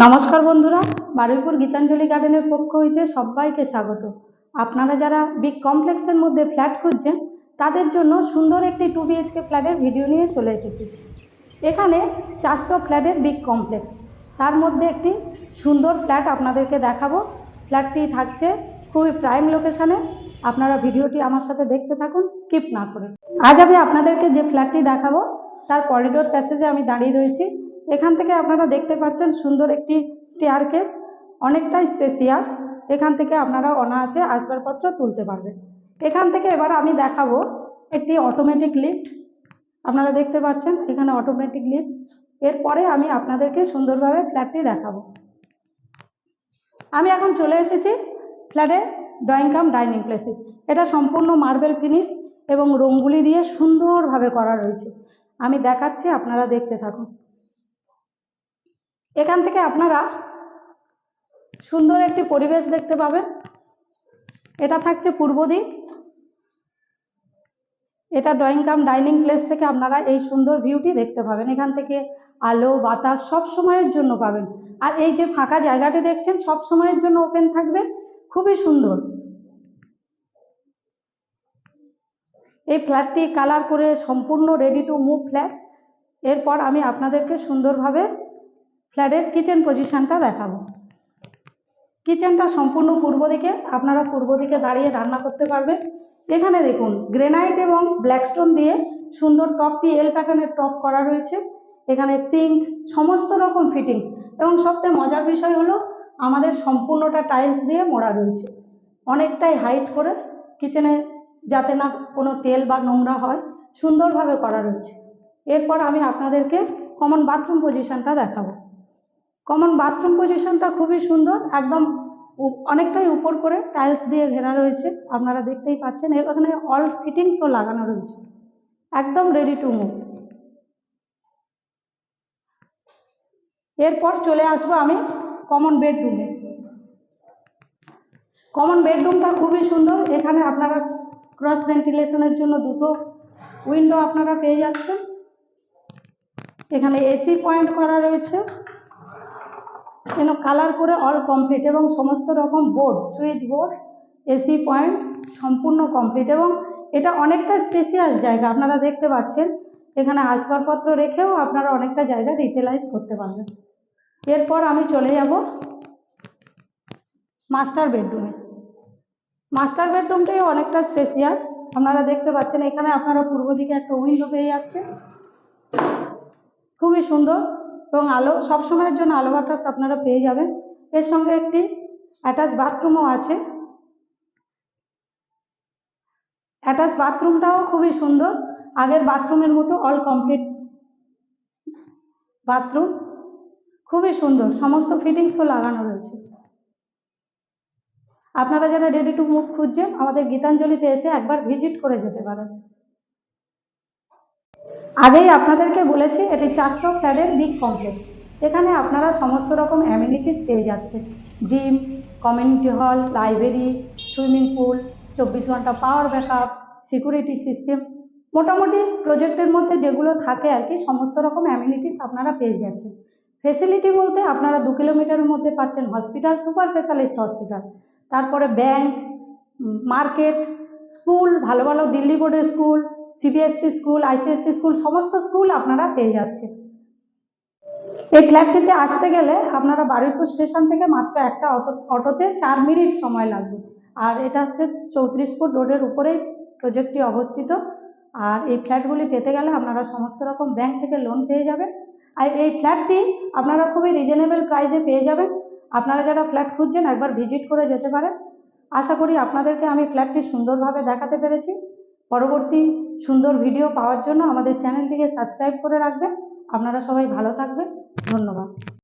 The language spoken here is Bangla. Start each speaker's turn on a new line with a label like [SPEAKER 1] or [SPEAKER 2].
[SPEAKER 1] নমস্কার বন্ধুরা, বারুইপুর গীতাঞ্জলি গার্ডেনের পক্ষ হইতে সবাইকে স্বাগত। আপনারা যারা বিগ কমপ্লেক্সের মধ্যে ফ্ল্যাট খুঁজছেন, তাদের জন্য সুন্দর একটি টু বিএইচকে ফ্ল্যাটের ভিডিও নিয়ে চলে এসেছি। এখানে চারশো ফ্ল্যাটের বিগ কমপ্লেক্স তার মধ্যে একটি সুন্দর ফ্ল্যাট আপনাদেরকে দেখাবো। ফ্ল্যাটটি থাকছে খুবই প্রাইম লোকেশানে আপনারা ভিডিওটি আমার সাথে দেখতে থাকুন স্কিপ না করে। আজ আমি আপনাদেরকে যে ফ্ল্যাটটি দেখাবো, তার করিডোর প্যাসেজে আমি দাঁড়িয়ে রয়েছি। এখান থেকে আপনারা দেখতে পাচ্ছেন সুন্দর একটি স্টেয়ার কেস অনেকটাই স্পেসিয়াস এখান থেকে আপনারা অনায়াসে আসবাবপত্র তুলতে পারবেন। এখান থেকে এবার আমি দেখাবো একটি অটোমেটিক লিফট আপনারা দেখতে পাচ্ছেন এখানে অটোমেটিক লিফট এরপরে আমি আপনাদেরকে সুন্দরভাবে ফ্ল্যাটটি দেখাবো। আমি এখন চলে এসেছি ফ্ল্যাটে ড্রয়িং কাম ডাইনিং প্লেসে এটা সম্পূর্ণ মার্বেল ফিনিশ এবং রঙ্গুলি দিয়ে সুন্দরভাবে করা রয়েছে। আমি দেখাচ্ছি, আপনারা দেখতে থাকুন। এখান থেকে আপনারা সুন্দর একটি পরিবেশ দেখতে পাবেন। এটা থাকছে পূর্ব দিক। এটা ড্রয়িং কাম ডাইনিং প্লেস থেকে আপনারা এই সুন্দর ভিউটি দেখতে পাবেন। এখান থেকে আলো, বাতাস সব সময়ের জন্য পাবেন। আর এই যে ফাঁকা জায়গাটি দেখছেন, সব সময়ের জন্য ওপেন থাকবে। খুবই সুন্দর। এই ফ্ল্যাটটি কালার করে সম্পূর্ণ রেডি টু মুভ ফ্ল্যাট এরপর আমি আপনাদেরকে সুন্দরভাবে ফ্ল্যাটের কিচেন পজিশনটা দেখাবো। কিচেনটা সম্পূর্ণ পূর্ব দিকে, আপনারা পূর্ব দিকে দাঁড়িয়ে রান্না করতে পারবেন। এখানে দেখুন গ্রেনাইট এবং ব্ল্যাকস্টোন দিয়ে সুন্দর টপটি এল প্যাটার্নের টপ করা রয়েছে। এখানে সিঙ্ক সমস্ত রকম ফিটিংস এবং সবচেয়ে মজার বিষয় হলো, আমাদের সম্পূর্ণটা টাইলস দিয়ে মোড়া রয়েছে। অনেকটাই হাইট করে কিচেনে যাতে না কোনো তেল বা নোংরা হয়, সুন্দরভাবে করা রয়েছে। এরপর আমি আপনাদেরকে কমন বাথরুম পজিশনটা দেখাবো। কমন বাথরুম পজিশনটা খুবই সুন্দর, একদম অনেকটাই উপর করে টাইলস দিয়ে ঘেরা রয়েছে, আপনারা দেখতেই পাচ্ছেন, এখানে অল ফিটিংসও লাগানো রয়েছে, একদম রেডি টু মুভ এরপর চলে আসব আমি কমন বেডরুমে কমন বেডরুমটা খুবই সুন্দর, এখানে আপনারা ক্রস ভেন্টিলেশনের জন্য দুটো উইন্ডো আপনারা পেয়ে যাচ্ছেন। এখানে এসি পয়েন্ট করা রয়েছে। যেন কালার করে অল কমপ্লিট এবং সমস্ত রকম board switch board AC point সম্পূর্ণ কমপ্লিট এবং এটা অনেকটা স্পেসিয়াস জায়গা, আপনারা দেখতে পাচ্ছেন। এখানে আসবাবপত্র রেখেও আপনারা অনেকটা জায়গা রিটেলাইজ করতে পারবেন। এরপর আমি চলে যাব মাস্টার বেডরুমে মাস্টার বেডরুমটাই অনেকটা স্পেসিয়াস আপনারা দেখতে পাচ্ছেন এখানে আপনারা পূর্ব দিকে একটা উইন্ডো পেয়ে যাচ্ছে খুবই সুন্দর। এবং আলো, সবসময়ের জন্য আলো বাতাস আপনারা পেয়ে যাবেন। এর সঙ্গে একটি অ্যাটাচ বাথরুমও আছে। অ্যাটাচ বাথরুমটাও খুবই সুন্দর। আগের বাথরুমের মতো অল কমপ্লিট বাথরুম খুবই সুন্দর। সমস্ত ফিটিংসও লাগানো রয়েছে। আপনারা যারা রেডি টু মুভ খুঁজছেন, আমাদের গীতাঞ্জলিতে এসে একবার ভিজিট করে যেতে পারেন। আগেই আপনাদেরকে বলেছি, এটি চারশো ফ্ল্যাটের বিগ কমপ্লেক্স। এখানে আপনারা সমস্ত রকম অ্যামিনিটিস পেয়ে যাচ্ছেন gym community hall library swimming pool চব্বিশ ঘণ্টা পাওয়ার ব্যাকআপ সিকিউরিটি সিস্টেম মোটামুটি প্রজেক্টের মধ্যে যেগুলো থাকে আর কি, সমস্ত রকম অ্যামিনিটিস আপনারা পেয়ে যাচ্ছেন ফেসিলিটি বলতে আপনারা দু কিলোমিটারের মধ্যে পাচ্ছেন হসপিটাল সুপার স্পেশালিস্ট হসপিটাল তারপরে ব্যাংক মার্কেট স্কুল ভালো ভালো দিল্লি বোর্ডের school CBSE school ICSE school সমস্ত স্কুল আপনারা পেয়ে যাচ্ছেন। এই ফ্ল্যাটটিতে আসতে গেলে আপনারা বারুইপুর স্টেশন থেকে মাত্র একটা অটো, অটোতে চার মিনিট সময় লাগবে। আর এটা হচ্ছে চৌত্রিশ ফুট রোডের উপরেই প্রজেক্টটি অবস্থিত। আর এই ফ্ল্যাটগুলি পেতে গেলে আপনারা সমস্ত রকম ব্যাংক থেকে লোন পেয়ে যাবেন। আর এই ফ্ল্যাটটি আপনারা খুবই রিজনেবল প্রাইসে পেয়ে যাবেন। আপনারা যারা ফ্ল্যাট খুঁজছেন একবার ভিজিট করে যেতে পারেন। আশা করি আপনাদেরকে আমি ফ্ল্যাটটি সুন্দরভাবে দেখাতে পেরেছি। পরবর্তী সুন্দর ভিডিও পাওয়ার জন্য আমাদের চ্যানেলটিকে সাবস্ক্রাইব করে রাখবেন। আপনারা সবাই ভালো থাকবেন। ধন্যবাদ।